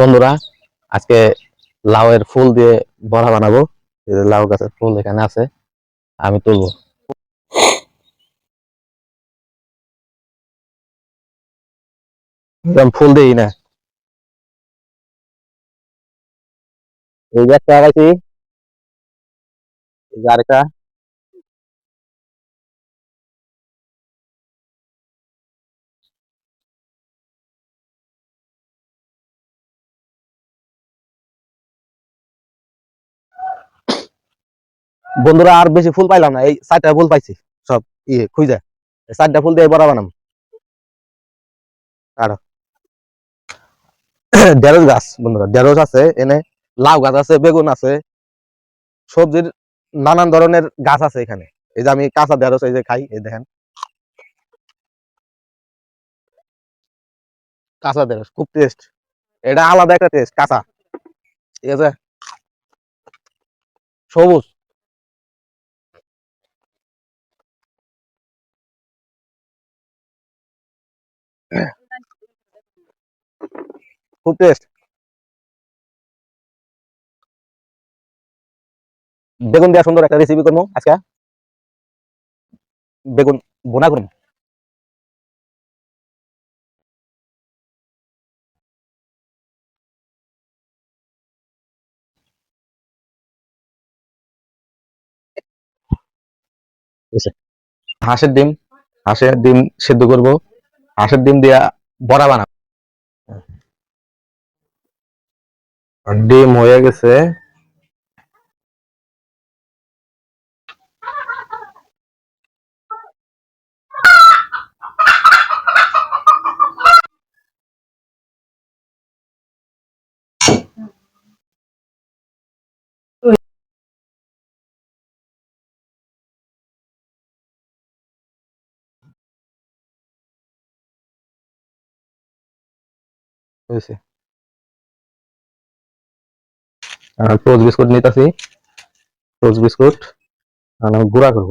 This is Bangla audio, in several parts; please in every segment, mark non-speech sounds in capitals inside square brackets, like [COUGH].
বন্ধুরা, আজকে লাউয়ের ফুল দিয়ে বড়া বানাবো। লাউ গাছের ফুল এখানে আছে, আমি তুলবো। ফুল দিই না। এই যে একটা যে আরেকটা। বন্ধুরা আর বেশি ফুল পাইলাম না, এই চারটা ফুল পাইছি, সব ইয়ে খুঁজে চারটা ফুল দিয়ে বড়া বানাম। আর [COUGHS] ঢেঁড়স গাছ, বন্ধুরা, ঢেঁড়স আছে, এনে লাউ গাছ আছে, বেগুন আছে, সবজির নানান ধরনের গাছ আছে এখানে। এই যে আমি কাঁচা ঢেঁড়স এই যে খাই, এই দেখেন। কাঁচা ঢেঁড়স, খুব টেস্ট এটা আলাদা একটা টেস্ট কাঁচা। ঠিক আছে? সবুজ। খুব টেস্ট বেগুন দেওয়া সুন্দর একটা রেসিপি করব আজকে। বেগুন বোনা করব। হাঁসের ডিম হাঁসের ডিম সেদ্ধ করব। হাঁসের ডিম দিয়া বড়া বানাবো। আর ডিম হয়ে গেছে হয়েছে টোস্ট বিস্কুট নিতেছি। Toast biscuit. আর আমি গুঁড়া করব।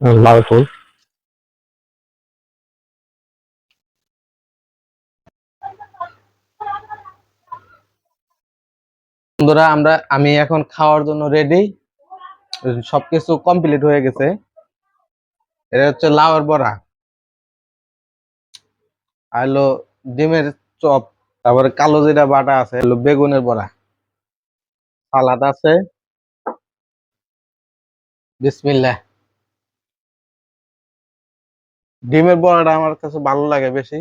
না ফুল বন্ধুরা, আমরা, আমি এখন খাওয়ার জন্য রেডি সবকিছু কমপ্লিট হয়ে গেছে। এটা হচ্ছে লাউয়ের বড়া। আর হলো ডিমের চপ, তারপরে কালো জিরা বাটা আছে, হলো বেগুনের বড়া। সালাদ আছে। বিসমিল্লাহ। ডিমের বড়াটা আমার কাছে ভালো লাগে বেশি।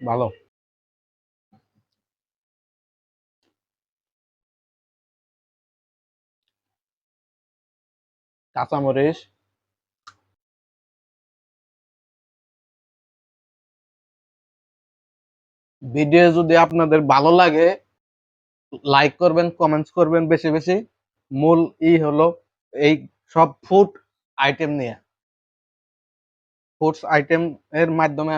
ভালো। কাঁচামরিচ। ভিডিও যদি আপনাদের ভালো লাগে লাইক করবেন কমেন্টস করবেন বেশি বেশি। মূল ই হলো এই সব ফুড আইটেম নিয়ে ফুডস আইটেম এর মাধ্যমে